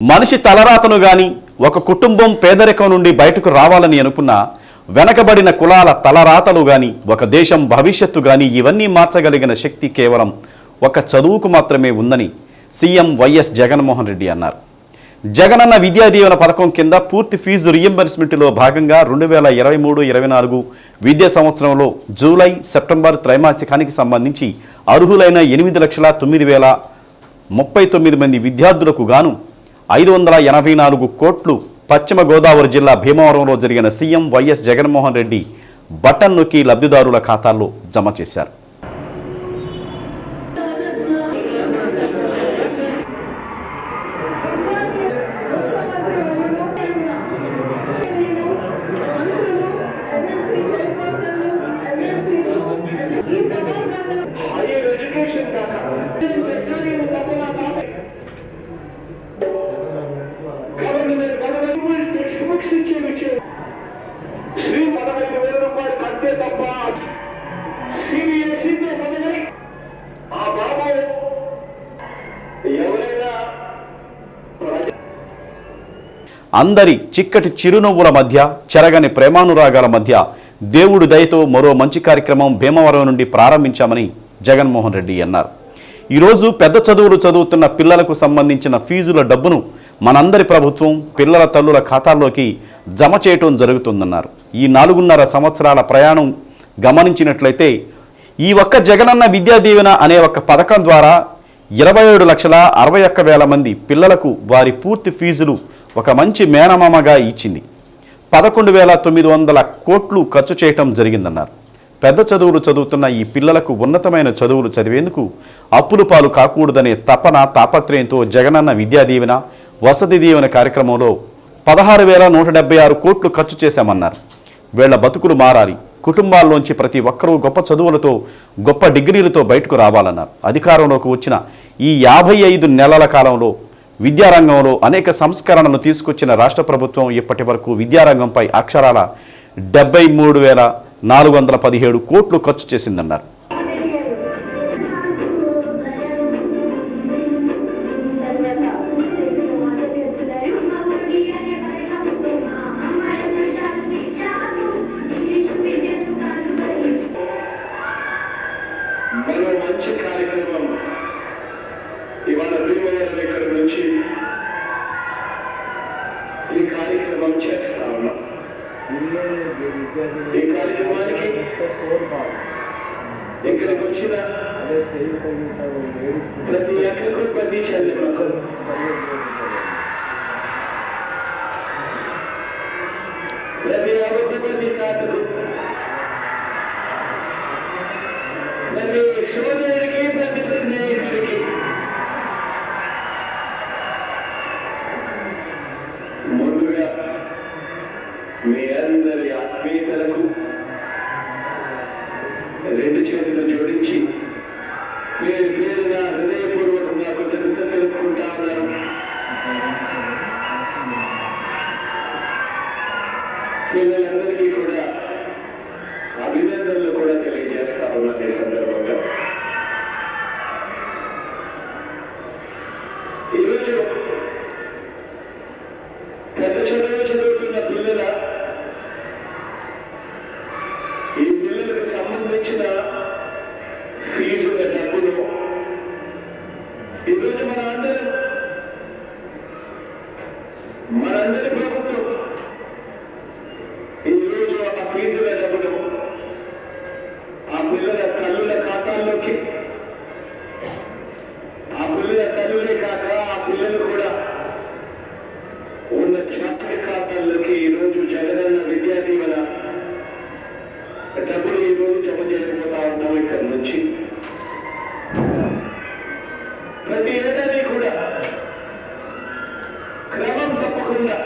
మనిషి తలరాతను గాని ఒక కుటుంబం పేదరికం నుండి బయటకు రావాలని అనుకున్న వెనకబడిన కులాల తలరాతలు గాని ఒక దేశం భవిష్యత్తు గాని ఇవన్నీ మార్చగలిగిన శక్తి కేవలం ఒక చదువుకు మాత్రమే ఉందని సీఎం వైఎస్ జగన్మోహన్ రెడ్డి అన్నారు. జగనన్న విద్యా దీవెన పథకం కింద పూర్తి ఫీజు రియంబర్స్మెంట్లో భాగంగా రెండు వేల ఇరవై మూడు ఇరవై నాలుగు విద్యా సంవత్సరంలో జూలై సెప్టెంబర్ త్రైమాసికానికి సంబంధించి అర్హులైన ఎనిమిది లక్షల తొమ్మిది వేల ముప్పై తొమ్మిది మంది విద్యార్థులకు గాను ఐదు వందల ఎనభై నాలుగు కోట్లు పశ్చిమ గోదావరి జిల్లా భీమవరంలో జరిగిన CM YS Jaganmohan Reddy button నొక్కి లబ్ధిదారుల ఖాతాల్లో జమ చేశారు. అందరి చిక్కటి చిరునవ్వుల మధ్య చెరగని ప్రేమానురాగాల మధ్య దేవుడి దయతో మరో మంచి కార్యక్రమం భీమవరం నుండి ప్రారంభించామని జగన్మోహన్ రెడ్డి అన్నారు. ఈరోజు పెద్ద చదువులు చదువుతున్న పిల్లలకు సంబంధించిన ఫీజుల డబ్బును మనందరి ప్రభుత్వం పిల్లల తల్లుల ఖాతాల్లోకి జమ చేయటం జరుగుతుందన్నారు. ఈ నాలుగున్నర సంవత్సరాల ప్రయాణం గమనించినట్లయితే ఈ ఒక్క జగనన్న విద్యా దీవెన అనే ఒక పథకం ద్వారా ఇరవై ఏడు లక్షల అరవై ఒక్క వేల మంది పిల్లలకు వారి పూర్తి ఫీజులు ఒక మంచి మేనమామగా ఇచ్చింది. పదకొండు వేల తొమ్మిది వందల కోట్లు ఖర్చు చేయటం జరిగిందన్నారు. పెద్ద చదువులు చదువుతున్న ఈ పిల్లలకు ఉన్నతమైన చదువులు చదివేందుకు అప్పులు పాలు కాకూడదనే తపన తాపత్రయంతో జగనన్న విద్యా దీవెన వసతి దీవెన కార్యక్రమంలో పదహారు వేల నూట డెబ్బై ఆరు కోట్లు ఖర్చు చేశామన్నారు. వీళ్ళ బతుకులు మారాలి. కుటుంబాల్లోంచి ప్రతి ఒక్కరూ గొప్ప చదువులతో గొప్ప డిగ్రీలతో బయటకు రావాలన్నారు. అధికారంలోకి వచ్చిన ఈ యాభై ఐదు నెలల కాలంలో విద్యారంగంలో అనేక సంస్కరణలు తీసుకొచ్చిన రాష్ట్ర ప్రభుత్వం ఇప్పటి వరకు విద్యారంగంపై అక్షరాల డెబ్బై మూడు వేల నాలుగు వందల పదిహేడు కోట్లు ఖర్చు చేసిందన్నారు. మంచి కార్యక్రమం ఇవాళ నుంచి ఈ కార్యక్రమం చేస్తా ఉన్నాం. ఈ కార్యక్రమానికి ఇక్కడికి వచ్చిన ప్రతి ఒక్కరికి ప్రతి చెల్లెమ్మకు ప్రతి తాతకు ప్రతి మీ అందరి ఆత్మీయతలకు రెండు చేతులు జోడించి పేరు పేరున హృదయపూర్వకంగా కృతజ్ఞత తెలుపుకుంటా ఉన్నాను. పిల్లలందరికీ కూడా అభినందనలు కూడా తెలియజేస్తా ఉన్నాను ఈ సందర్భంగా ఈరోజు పెద్ద చదువు చదువుతున్న పిల్లల ఈ పిల్లలకు వచ్చిన ఫీజుల డబ్బులు. ఈరోజు మన అందరం మనందరి ప్రభుత్వం ఈరోజు ఆ ఫీజుల డబ్బులు. ఆ పిల్లల తల్లుల ఖాతాల్లోకి ఆ పిల్లల తల్లులే కాక ఆ పిల్లలు కూడా ఉన్న చాకరి ఖాతాల్లోకి ఈరోజు జగనన్న విద్యా దీవెన డబ్బులు ఈ రోజు జమ చేయకుండా ఉంటాం ఇక్కడ నుంచి ప్రతి ఏడాది కూడా క్రమం తప్పకుండా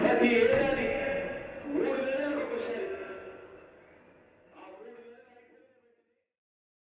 ప్రతి